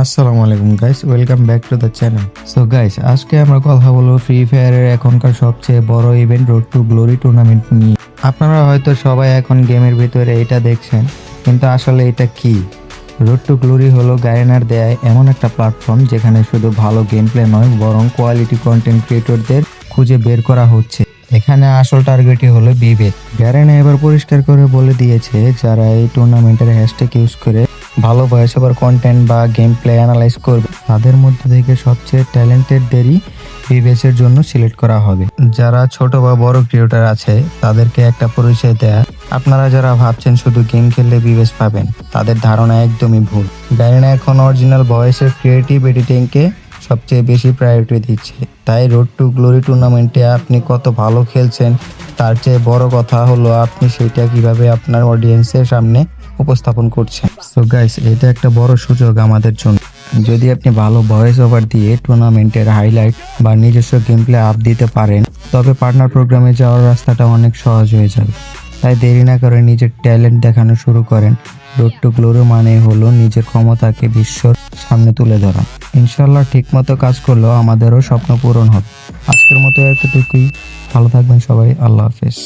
আসসালামু আলাইকুম guys welcome back to the channel so guys আজকে আমরা কথা বলব ফ্রি ফায়ারের এখনকার সবচেয়ে বড় event road to glory tournament নিয়ে। আপনারা হয়তো সবাই এখন গেমের ভিতরে এটা দেখছেন, কিন্তু আসলে এটা কি? রোড টু গ্লোরি হলো গায়নার দেয় এমন একটা প্ল্যাটফর্ম যেখানে শুধু ভালো গেম প্লে নয়, বরং কোয়ালিটি কন্টেন্ট ক্রিয়েটরদের খুঁজে বের করা হচ্ছে। এখানে আসল টার্গেটই হলো বিভেদ। গ্যারেনা এবার পরিষ্কার করে বলে দিয়েছে, যারা এই টুর্নামেন্টের হ্যাশট্যাগ ইউজ করে ভালো ভয়েস ওভার কন্টেন্ট বা গেম প্লে অ্যানালাইজ করবে। তাদের মধ্যে থেকে সবচেয়ে ট্যালেন্টেডদেরই বিবেচের জন্য সিলেক্ট করা হবে। যারা ছোট বা বড় ক্রিয়েটার আছে, তাদেরকে একটা পরিচয় দেয়া। আপনারা যারা ভাবছেন শুধু গেম খেললে বিবেচ পাবেন, তাদের ধারণা একদমই ভুল। গাইনা এখন অরিজিনাল ভয়েসের ক্রিয়েটিভ এডিটিংকে সবচেয়ে বেশি প্রায়োরিটি দিচ্ছে। তাই রোড টু গ্লোরি টুর্নামেন্টে আপনি কত ভালো খেলছেন, তার চেয়ে বড় কথা হলো আপনি সেটা কীভাবে আপনার অডিয়েন্সের সামনে উপস্থাপন করছেন। সো গাইস এটা একটা বড় সুযোগ আমাদের জন্য। যদি আপনি ভালো ভয়েস ওভার দিয়ে টুর্নামেন্টের হাইলাইট বা নিজস্ব গেম প্লে আপ দিতে পারেন, তবে পার্টনার প্রোগ্রামে যাওয়ার রাস্তাটা অনেক সহজ হয়ে যাবে। তাই দেরি না করে নিজের ট্যালেন্ট দেখানো শুরু করেন। রোড টু গ্লোরি মানে হলো নিজের ক্ষমতাকে বিশ্বর সামনে তুলে ধরা। ইনশাল্লাহ ঠিকমতো কাজ করলেও আমাদেরও স্বপ্ন পূরণ হবে আজকের মতো এতটুকুই। ভালো থাকবেন সবাই। আল্লাহ হাফেজ।